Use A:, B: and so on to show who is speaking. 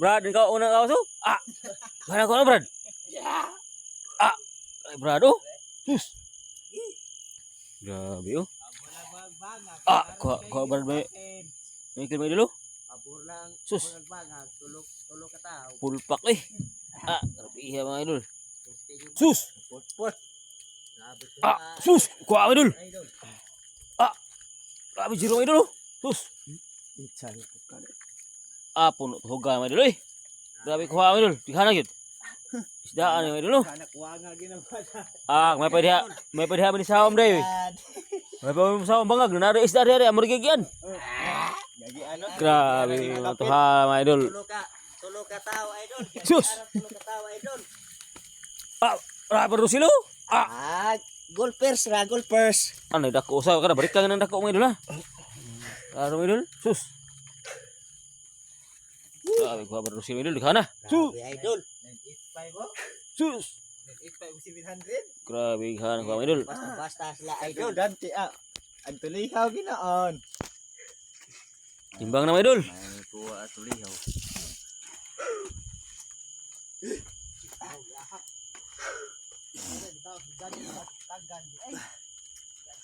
A: Brad, ikaw una kau tu? Ah. Mana kau Brad? Ah. Ay, Brad oh. Sus. Grabe oh. Ah, kau kau Brad may mikir may dulu.
B: Pabor lang.
A: Sus.
B: Pabor bangag. Tulog, tulog ka tao.
A: Full pack eh. Ah, grabe iya mga idol. Sus.
B: Ko
A: Ah, sus. Kuha idol.
B: Idol.
A: Grabe jiro idol oh. Sus.
B: Ichay ko ka.
A: Ah, puno tuga mga idol eh. Grabe kuha mga idol. Tighanan yun. Isdaan mga idol oh.
B: Kana kuha nga ginawa.
A: Ah, may pwede. May pwede ha ni sawam day. May pwede mo sawam bangag. Nari isda dari amor gigian. Grabe tuha
B: ka. Tulog ka tao, idol.
A: Sus.
B: Tulog ka tao, idol.
A: Ah, raper do silo. Ah,
B: Ah, golfers ra, golfers.
A: ano dako usaw kada balik ka ng dako mga idol ha. Idol? Sus. Do silo idol. Dikana. Sus.
B: Idol. 985.
A: Sus.
B: 985 700.
A: Grabe kan idol.
B: Basta basta sila idol.
C: Ah. Ginaon.
A: Timbang na mga idol.